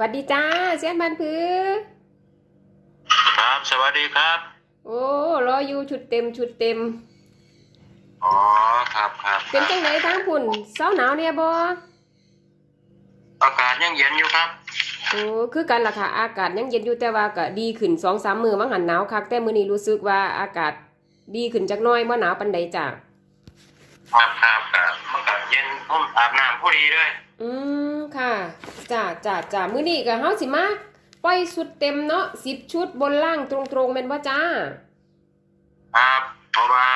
หวัดดีจ้าเสียนบันพือ ครับสวัสดีครับ โอ้รออยู่ชุดเต็มชุดเต็ม อ๋อครับครับเป็นจังไดทางพุ่นเศร้าหนาวเนี่ยบ่อากาศยังเย็นอยู่ครับโอ้คือกันล่ะค่ะ อากาศยังเย็นอยู่แต่ว่าก็ดีขึ้นสองสามมือมั้งหันหนาวคักแต่มื้อนี้รู้สึกว่าอากาศดีขึ้นจักหน้อยบ่หนาวปานใดจ้ะครับครับครับมันก็เย็นผมอาบน้ำพอดีเลย อืมค่ะจ้าจ้าจ้ามื้อนี้ก็เฮาสิมาปล่อยสุดเต็มเนาะ10ชุดบนล่างตรงๆแม่นบ่จ้า ครับเพราะว่า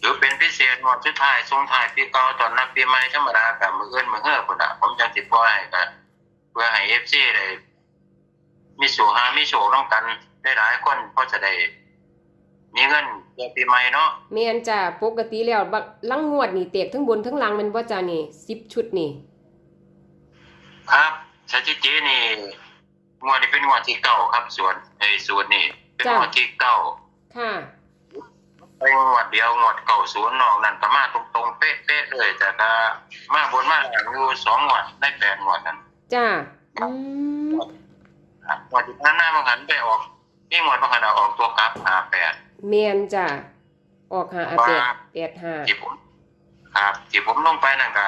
ถือเป็นพิเศษหมดสุดท้ายส่งท้ายปีเก่าตอนนับปีใหม่ธรรมดากับมือเอื้อนมือเฮือพุ่นน่ะผมจังสิปล่อยให้กันเพื่อให้ FC ได้มีสู่หามีโชคนํกันได้หลายคนเพราะจะได้ มีเงินเดือนปีใหม่เนาะแม่นจ้าปกติแล้วบักลังงวดนี่เตกทั้งบนทั้งล่างแม่นบ่จ้านี่10ชุดนี่ ครับสถิตินี่งวดนี้เป็นงวดที่เก้าครับส่วนไอ้ส่วนนี่เป็นงวดที่เก้าค่ะ ไปงวดเดียวงวดเก่าศูนย์นอกนั่นก็มาตรงๆเป๊ะๆเลยแต่ก็มาบนมาหลังอยู่สองงวดได้แปดงวดนั้นจ้าอืม ครับงวดที่ผ่านหน้ามันหันไปออกนี่งวดมันหันเอาออกตัวกลับหาแปด เมียนจ้าออกหาอาเปดแปดหาที่ผมครับที่ผมลงไปนั่นก็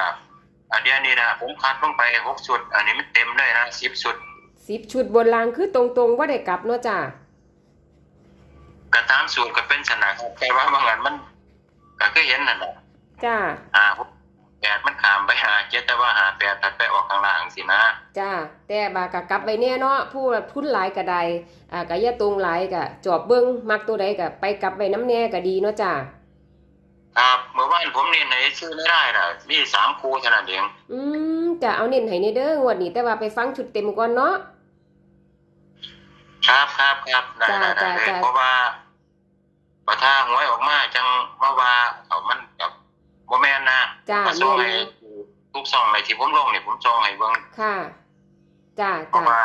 อันเดียวนี้นะผมคัดลงไปหกชุด อันนี้มันเต็มเลยนะสิบชุดสิบชุดบนรางคือตรงๆว่าได้กลับเนาะจ้าก็ตามสูตรก็เป็นชนะครับแต่ว่าบางอันมันก็คือเห็นนั่นแหละจ้าหาหกแป ดมันขามไปหาเจ็ดแต่ว่าหาแปดตัดไปออกข้างล่างสินะจ้าแต่บากะกลับไปแน่เนาะผู้ทุนหลายกะใดอ่ากะอย่าตรงหลายกะจอบเบิ้งมักตัวใดกะไปกลับไปน้ำแน่กะดีเนาะจ้าครับเมื่อวานผมเรียนไหนชื่อไม่ได้ล่ะมีสามครูเท่านั้นเองอืมจ้าเอาเน้นให้ในเด้องวดนี้แต่ว่าไปฟังชุดเต็มก่อนเนาะครับครับครับได้จ้าได้ได้จ้าเลยจ้าเพราะว่าพอถ้าหวยออกมาจังมาว่าเอามันกับโมแมนนะ จ้ามาส่งเมียให้นทุกซองในที่ผมลงนี่ผมส่งให้เบิ่งค่ะจ้าเพราะจ้าว่า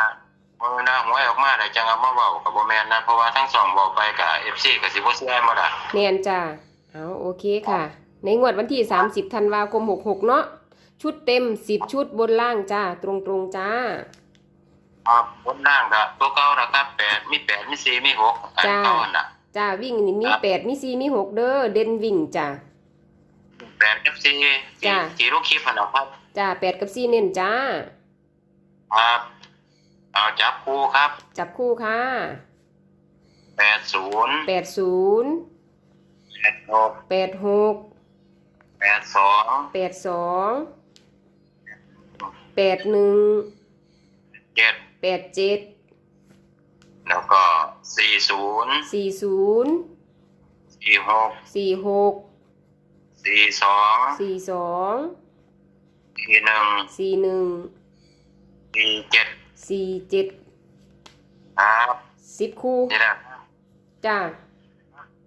เมื่อหน้าหวยออกมาได้จังเอามาเว้ากับโมแมนนะเพราะว่าทั้งสองบอกไปกับเอฟซีกับสิบ่เสียหมดอะเมียนจ้าเอาโอเคค่ะ ในงวดวันที่ 30ธันวาคม66 เนาะชุดเต็ม 10 ชุดบนล่างจ้า ตรงๆจ้า ครับบนล่างก็ตัวเก่านะครับแปดมีแปดมีสี่มีหกอันจ้า เก่าอันน่ะ จ้าวิ่งนี่มี ครับแปดมีสี่มีหกเด้อเด่นวิ่งจ้า แปดกับสี่จ้าสี่ลูกคลิปอันนะครับจ้าแปดกับสี่เน้นจ้า ครับเอาจับคู่ครับจับคู่ค่ะแปดศูนย์แปดศูนย์แปดหกแปดหกแปดสองแปดสองแปดหนึ่งเจ็ดแปดเจ็ดแล้วก็สี่ศูนย์สี่ศูนย์สี่หกสี่หก สี่สองสี่สองสี่หนึ่งสี่หนึ่งสี่เจ็ดสี่เจ็ดครับสิบคู่นี่แหละจ้า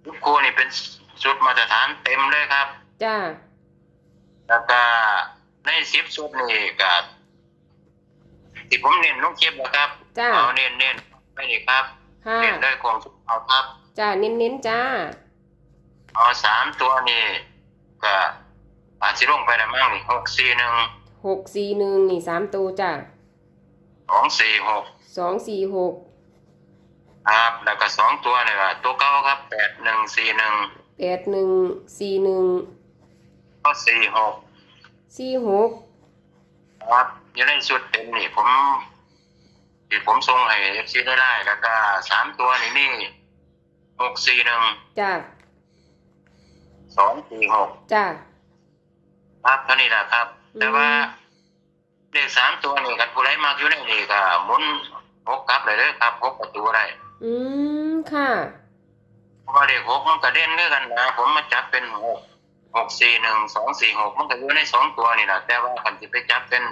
ทุกคู่นี่เป็นชุดมาตรฐานเต็มเลยครับ จ้าแล้วก็ในสิบชุดนี่ก็ที่ผมเน้นลูกเก็บนะครับจ้าเอาเน้นเน้นไม่ดีครับค่ะเน้นได้คงสุดเอาครับ จ้าเน้นเน้นๆจ้าเอาสามตัวนี่ ก็อาจจะลงไปได้มั่งนี่หกสี่หนึ่งหกสี่หนึ่งนี่สามตัวจ้าสองสี่หกสองสี่หกครับแล้วก็สองตัวนี่ว่าตัวเก้าครับแปดหนึ่งสี่หนึ่งแปดหนึ่งสี่หนึ่งก็สี่หกสี่หกครับอยู่ในชุดเต็มนี่ผมที่ผมส่งให้เอฟซีได้ได้แล้วก็สามตัวนี่นี่หกสี่หนึ่งจ้า สองสี่หกจ้า ครับเท่านี้แหละครับ อืม แต่ว่าเลขสามตัวนี่กันผู้ใดมากอยู่ในนี่ก็หมุนหกกลับเลยเด้อครับหกประตูได้อืม ค่ะ เพราะว่าเลขหกมันก็เด่นด้วยกันนะผมมาจับเป็นหกหกสี่หนึ่งสองสี่หกมันก็อยู่ในสองตัวนี่แหละแต่ว่าคันที่ไปจับเป็น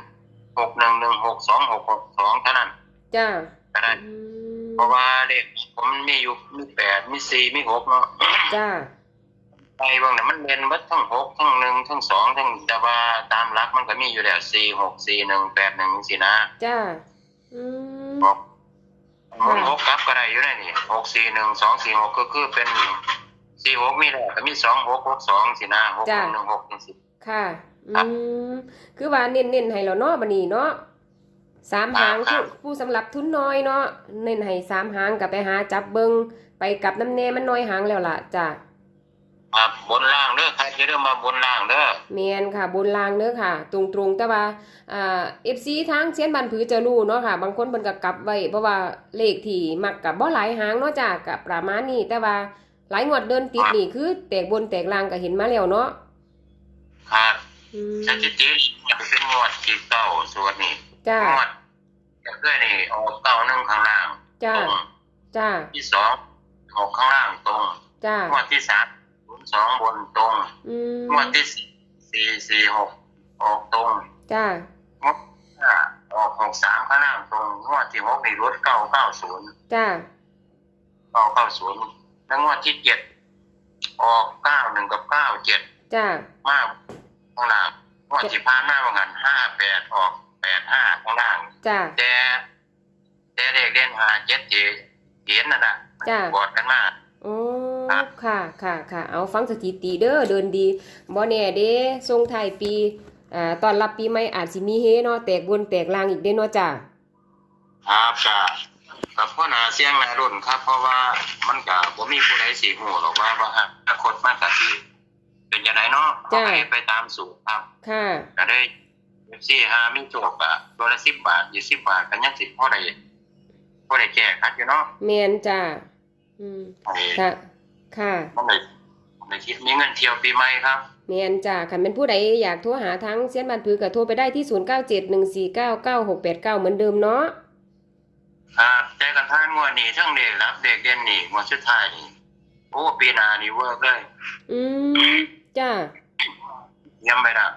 หกหนึ่งหนึ่งหกสองหกหกสองเท่านั้นจ้าก็ได้ อืมเพราะว่าเลขผมมีอยู่มีแปดมีสี่มีหกเนาะ จ้า ไปบางเนี่ยมันเด่นเบัดทั้งหกทั้งหนึ่งทั้งสองทั้งแต่ว่าตามหลักมันก็มีอยู่แล้วสี่หกสี่หนึ่งแปดหนึ่งสี่นะจ้าอืมหกค่ะหกกลับก็ได้อยู่ได้นี่หกสี่หนึ่งสองสี่หกก็คือเป็นสี่หกมีแล้วก็มีสองหกหกสองสี่นะหกหนึ่งหนึ่งหกหนึ่งสิบค่ะ อืมคือว่าเน้นเน้นๆให้เราเนาะบัดนี้เนาะสามหางครัผู้บผู้สำหรับทุนน้อยเนาะเน้นให้สามหางกับไปหาจับเบิงไปกับน้ำแน่มันน้อยหางแล้วล่ะจ้ะ ครับบนล่างเด้อใครจะเริ่มมาบนล่างเด้อแมนค่ะบนรางเด้อค่ะ ตรงๆแต่ว่าอ่า FC ทางเชียนบันผือจะรู้เนาะค่ะ บางคนเพิ่นก็กลับไว้เพราะว่าเลขที่มักกับบ่หลายหางเนาะจ้ะกับประมาณนี้แต่ว่าหลายงวดเดินติดนี่คือ แตกบนแตกล่างก็เห็นมาแล้วเนาะครับอืมสถิติมันเป็นงวดที่เก้าส่วนนี้จ้างวดเพื่อนี่ออกเก้าหนึ่งข้างล่างจ้าตรงจ้าที่สองหกข้างล่างตรงจ้างวดที่สามศูนย์ สองบนตรงอืมงวดที่สี่สี่สี่หกออกตรงจ้า งวดห้าออกหกสามข้างล่างตรงงวดที่หกนี่ลดเก้าเก้าศูนย์จ้า เก้าเก้าศูนย์แล้วงวดที่เจ็ดออกเก้าหนึ่งกับเก้าเจ็ดจ้า มากข้างล่างงวดที่ผ่านมาว่างันห้าแปดออกแปดห้าข้างล่าง จ้า แต่แต่เด็กเล่นหาเจ็ดที่เห็นน่ะนะจ้ะบอดกันมาก โอ้ค่ะค่ะค่ะ เอาฟังสถิติเด้อเดินดีบ่แน่เด้ส่งท้ายปีอ่าตอนรับปีใหม่อาจสิมีเฮเนาะแตกบนแตกล่างอีกเด้เนาะจ้าครับจ้ะกับพ่อหนาเสียงนารุ่นครับ เพราะว่ามันก็บ่มีผู้ใดสิฮู้หรอกว่าว่าอนาคตมันก็สิเป็นจังไดเนาะจ้ะเอาไปไปตามสูตรครับ ค่ะก็ได้ซี่หามีโจกอะตัวละ10บาท20บาทก็ยังสิพอได้พอได้แก้คัดอยู่เนาะแม่นจ้า อืมไอ้ค่ะค่ะมันได้มันได้คิดมีเงินเที่ยวปีใหม่ครับแม่นจ้าคันเป็นผู้ใดอยากโทรหาทั้งเซียนบันพือก็โทรไปได้ที่ 0971499689 เหมือนเดิมเนาะครับแต่กันท่านงวดนี้ทั้งเด็กรับเด็กเด่นนี่งวดสุดท้ายนี่โอ้ปีหน้านี่เวิร์กเลย อืมจ้าเยี่ยมไปละ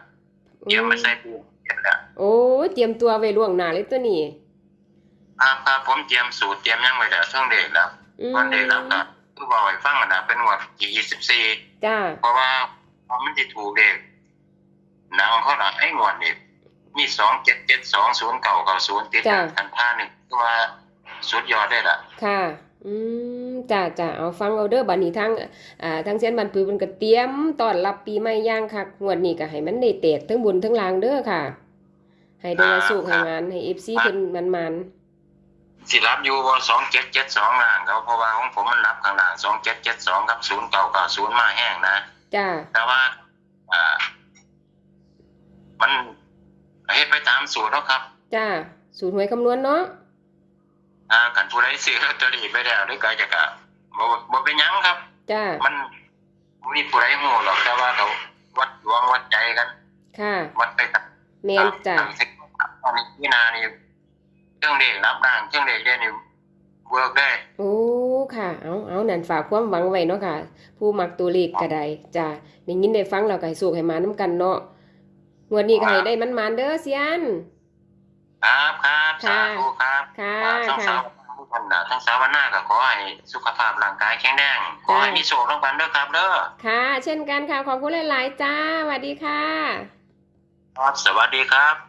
เยี่ยมไปใส่ปูเยี่ยมละโอ้เตรียมตัวไว้ล่วงหน้าเลยตัวนี้ครับครับผมเตรียมสูตรเตรียมหยังไว้แล้วทั้งเด็กรับอื มตอนเด็กรับก็คือบอกให้ฟังกันนะเป็นงวดที่ยี่สิบสี่จ้าเพราะว่าพอมันจะถูกเด็กหนังเขาหนังไอ้งวดนี่มีสองเจ็ดเจ็ดสองศูนย์เก่าเก่าศูนย์ติดกันทันท่าหนึ่งคือว่าสุดยอดได้ละค่ะอืมจ้าจ้าเอาฟังเอาเด้อบัดนี้ทางอ่าทางเซียนบันพือเพิ่นก็เตรียมต้อนรับปีใหม่อย่างคักงวดนี้ก็ให้มันได้แตกทั้งบนทั้งล่างเด้อค่ะ ให้ได้สุขให้งานให้ FC เพิ่นมันๆ สิรับอยู่ว่าสองเจ็ดเจ็ดสองล่างเขาเพราะว่าของผมมันรับข้างล่างสองเจ็ดเจ็ดสองกับศูนย์เก่าเก่าศูนย์มาแห้งนะจ้าแต่ว่าอ่า มันเฮ็ดไปตามสูตรแล้วครับ จ้า สูตรหวยคำนวณเนาะอ่ากันผู้ใดซื้อลอตเตอรี่ไปแล้วด้วยก็จะกะบ่บ่เป็นหยังครับ จ้า มันบ่มีผู้ใดฮู้หรอกแต่ว่าเขาวัดดวงวัดใจกัน ค่ะ วัดไปตามแมนจ้าตามเทคนิคครับตอนนี้พี่นานี่ เครื่องเด็กรับด่างเครื่องเด็กเรียนนี่เวิร์กได้โอ้ค่ะ เอาเอานั่นฝากความหวังไว้เนาะค่ะ ผู้มักตัวเลขก็ได้จ้าได้ยินได้ฟังแล้วก็ให้สูกให้มาน้ำกันเนาะงวดนี้ก็ให้ได้มันๆเด้อเซียน ครับครับสาค่ะธุครับค่ะอ่าทั้งค่ะสาวทุกท่านน่ะทั้งสาวหน้าก็ขอให้สุขภาพร่างกายแข็งแรงขอให้จ้ะมีโชคร่วมกันเด้อครับเด้อค่ะ เช่นกันค่ะขอบคุณหลาย ๆ จ้าสวัสดีค่ะครับสวัสดีครับ